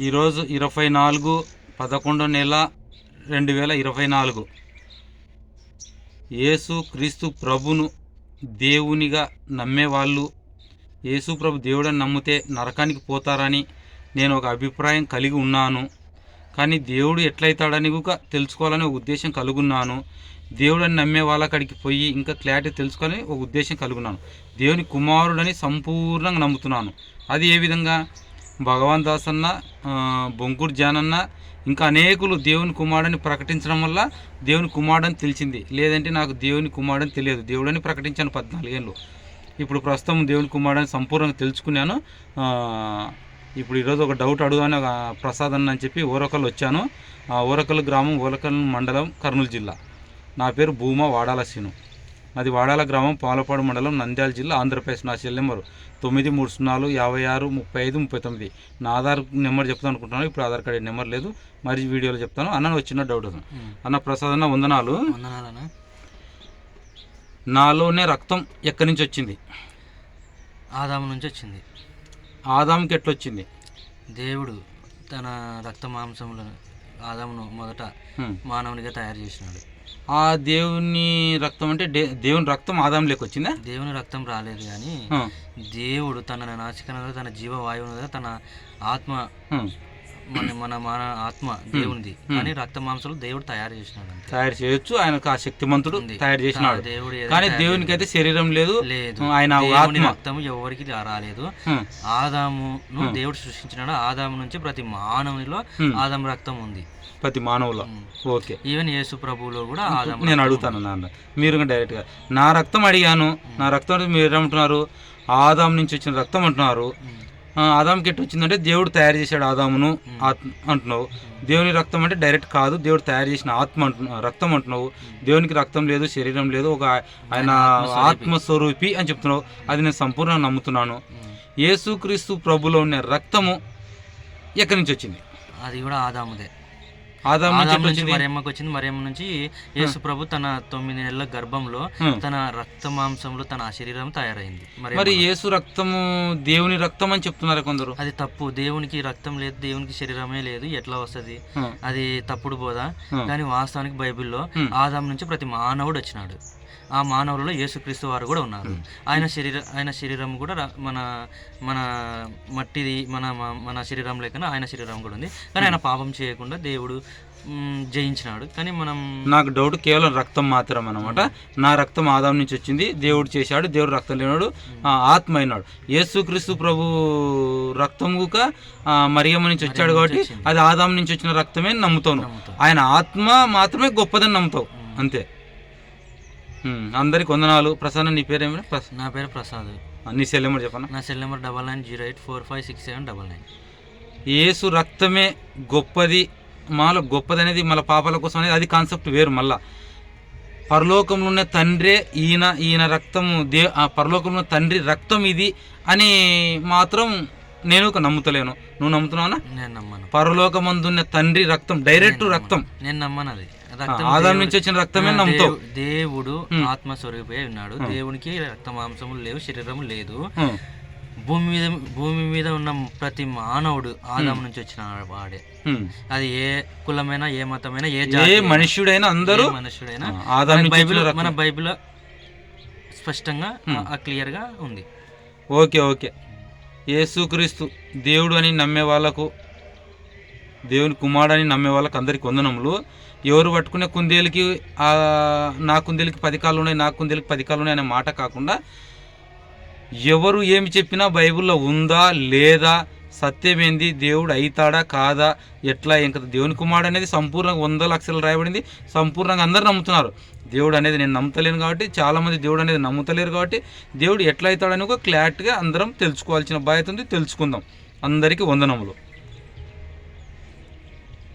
ఈరోజు ఇరవై నాలుగు పదకొండు నెల రెండు వేల ఇరవై నాలుగు. యేసు క్రీస్తు ప్రభును దేవునిగా నమ్మేవాళ్ళు యేసు ప్రభు దేవుడని నమ్మితే నరకానికి పోతారని నేను ఒక అభిప్రాయం కలిగి ఉన్నాను. కానీ దేవుడు ఎట్లయితాడని కూడా తెలుసుకోవాలని ఒక ఉద్దేశం కలుగున్నాను. దేవుడని నమ్మే వాళ్ళ కాడికి పోయి ఇంకా క్లారిటీ తెలుసుకోవాలని ఒక ఉద్దేశం కలుగున్నాను. దేవుని కుమారుడని సంపూర్ణంగా నమ్ముతున్నాను. అది ఏ విధంగా? భగవాన్ దాస్ అన్న బొంకూరు జానన్న ఇంకా అనేకులు దేవుని కుమారుడని ప్రకటించడం వల్ల దేవుని కుమారుడని తెలిసింది. లేదంటే నాకు దేవుని కుమారుడని తెలియదు. దేవుడని ప్రకటించాను పద్నాలుగేళ్ళు. ఇప్పుడు ప్రస్తుతం దేవుని కుమారుడని సంపూర్ణంగా తెలుసుకున్నాను. ఇప్పుడు ఈరోజు ఒక డౌట్ అడుగుదాని ఒక ప్రసాద్ అన్న అని చెప్పి ఓరకల్ వచ్చాను. ఆ ఓరకల్ గ్రామం ఓరకల్ మండలం కర్నూలు జిల్లా. నా పేరు భూమా వాడాల సీను. అది వాడాల గ్రామం పాలపాడు మండలం నంద్యాల జిల్లా ఆంధ్రప్రదేశ్ నా సెల్ నెంబరు. తొమ్మిది మూడు సున్నాలు యాభై ఆరు ముప్పై ఐదు ముప్పై తొమ్మిది. నా ఆధార్ నెంబర్ చెప్తాను అనుకుంటున్నాను. ఇప్పుడు ఆధార్ కార్డు నెంబర్ లేదు. మరి వీడియోలో చెప్తాను. అన్న వచ్చిన డౌట్. అన్న ప్రసాద్ అన్న వందనాలు. నాలోనే రక్తం ఎక్కడి నుంచి వచ్చింది? ఆదాము నుంచి వచ్చింది. ఆదాంకి ఎట్లొచ్చింది దేవుడు తన రక్త మాంసములను ఆదామును మొదట. మానవునిగా తయారు చేసినాడు. ఆ దేవుని రక్తం అంటే దేవుని రక్తం ఆదాం వచ్చిందా దేవుని రక్తం రాలేదు కానీ దేవుడు తన నాశకనగా తన జీవవాయువునుగా తన ఆత్మ. మన మన మన ఆత్మ దేవునిది. కానీ రక్త మాంసాలు దేవుడు తయారు చేసినాడు తయారు చేయొచ్చు. ఆయనకు ఆ శక్తిమంతుడు. తయారు చేసినాడు. దేవుడు కానీ దేవునికి అయితే శరీరం లేదు. లేదు. ఆయన రక్తం ఎవరికి రాలేదు. ఆదామును దేవుడు సృష్టించినాడు. ఆదాము నుంచి ప్రతి మానవునిలో. ఆదాము రక్తం ఉంది. ప్రతి మానవులో. ఓకే. ఈవెన్ యేసు ప్రభువులో కూడా ఆదాము నేను అడుగుతాను నాన్న. మీరు డైరెక్ట్గా నా రక్తం అడిగాను. నా రక్తం మీరు ఏమంటున్నారు? ఆదాం నుంచి వచ్చిన రక్తం అంటున్నారు. ఆదాంకి ఎట్టు వచ్చిందంటే దేవుడు తయారు చేశాడు ఆదామును. ఆత్మ అంటున్నావు. దేవుని రక్తం అంటే డైరెక్ట్ కాదు దేవుడు తయారు చేసిన ఆత్మ అంటున్నావు రక్తం అంటున్నావు. దేవునికి రక్తం లేదు శరీరం లేదు ఒక ఆయన ఆత్మస్వరూపి. అని చెప్తున్నావు. అది నేను సంపూర్ణంగా నమ్ముతున్నాను. ఉమ్. యేసుక్రీస్తు ప్రభులో ఉన్న రక్తము ఎక్కడి నుంచి వచ్చింది? అది కూడా ఆదాముదే. ఆదాము నుంచి వచ్చింది. మరియమ్మ నుంచి యేసు ప్రభు తన తొమ్మిది నెలల గర్భంలో. తన రక్త మాంసంలో తన శరీరం తయారైంది. మరి యేసు రక్తము దేవుని రక్తం అని చెప్తున్నారు కొందరు. అది తప్పు. దేవునికి రక్తం లేదు దేవునికి శరీరమే లేదు. ఎట్లా వస్తది? అది తప్పుడు బోధ. కానీ వాస్తవానికి బైబిల్లో. ఆదాం నుంచి ప్రతి మానవుడు వచ్చినాడు. ఆ మానవులలో యేసుక్రీస్తు వారు కూడా ఉన్నారు. ఆయన శరీర ఆయన శరీరం కూడా మన మన మట్టిది మన మన- శరీరం లేకనే ఆయన శరీరం కూడా ఉంది. కానీ ఆయన పాపం చేయకుండా దేవుడు జయించినాడు. కానీ మనం నాకు డౌట్ కేవలం రక్తం మాత్రం అనమాట నా రక్తం ఆదాం నుంచి వచ్చింది. దేవుడు చేశాడు. దేవుడు రక్తం లేనాడు ఆత్మ అయినాడు. యేసుక్రీస్తు ప్రభు రక్తం కూడా మరియమ్మ నుంచి వచ్చాడు కాబట్టి అది ఆదాం నుంచి వచ్చిన రక్తమే నమ్ముతాను. నమ్ముతాం. ఆయన ఆత్మ మాత్రమే గొప్పదని నమ్ముతావు. అంతే. అందరికి వందనాలు. ప్రసన్న నీ పేరేమి ప్రస నా పేరు ప్రసాద్. నీ సెల్లెమ్మడు చెప్పనా? నా cell number double nine zero eight four five six seven double nine. Yesu రక్తమే గొప్పది. మాలో గొప్పది అనేది మన పాపాల కోసం అనేది అది కాన్సెప్ట్ వేరు మళ్ళా. పరలోకంలో ఉన్న తండ్రే ఈయన ఈయన రక్తము దే ఆ పరలోకంలో ఉన్న తండ్రి రక్తం ఇది అని మాత్రం నేను ఒక నమ్ముతలేను. నువ్వు నమ్ముతున్నావునా నేను నమ్మను. పరలోకమందున్న తండ్రి రక్తం డైరెక్ట్ రక్తం. నేను నమ్మను అది. రక్తం ఆదాం నుంచి వచ్చిన రక్తమే నమ్ముతావు. దేవు- దేవుడు ఆత్మ స్వరూపే ఉన్నాడు. దేవునికి రక్త మాంసములు లేవు శరీరము లేదు. భూమి మీద భూమి మీద ఉన్న ప్రతి మానవుడు ఆదాం నుంచి వచ్చిన వాడే. అది ఏ కులమైనా ఏ మతమైనా ఏ ఏ మనుష్యుడైనా అందరూ ఏ మనుషుడైనా ఆ, ఆదాం మన నుంచి బైబిల్. మన బైబిల్ స్పష్టంగా క్లియర్గా ఉంది. Okay okay. యేసుక్రీస్తు దేవుడు అని నమ్మే వాళ్ళకు దేవుని కుమారుడని అని నమ్మే వాళ్ళకి అందరికి వందనములు. ఎవరు పట్టుకునే కుందేలకి నా కుందేలకి పది కాళ్ళు ఉన్నాయి నా కుందేలకి పది కాళ్ళు ఉన్నాయి అనే మాట కాకుండా ఎవరు ఏమి చెప్పినా బైబిల్లో ఉందా లేదా సత్యమేంది దేవుడు అవుతాడా కాదా ఎట్లా ఇంకా దేవుని కుమారుడు అనేది సంపూర్ణంగా వంద లక్షలు రాయబడింది సంపూర్ణంగా అందరు నమ్ముతున్నారు. దేవుడు అనేది నేను నమ్ముతలేను కాబట్టి చాలామంది దేవుడు అనేది నమ్ముతలేరు కాబట్టి దేవుడు ఎట్లా అవుతాడని ఒక క్లారిటీగా అందరం తెలుసుకోవాల్సిన బాధ్యత ఉంది తెలుసుకుందాం. అందరికీ వందనములు.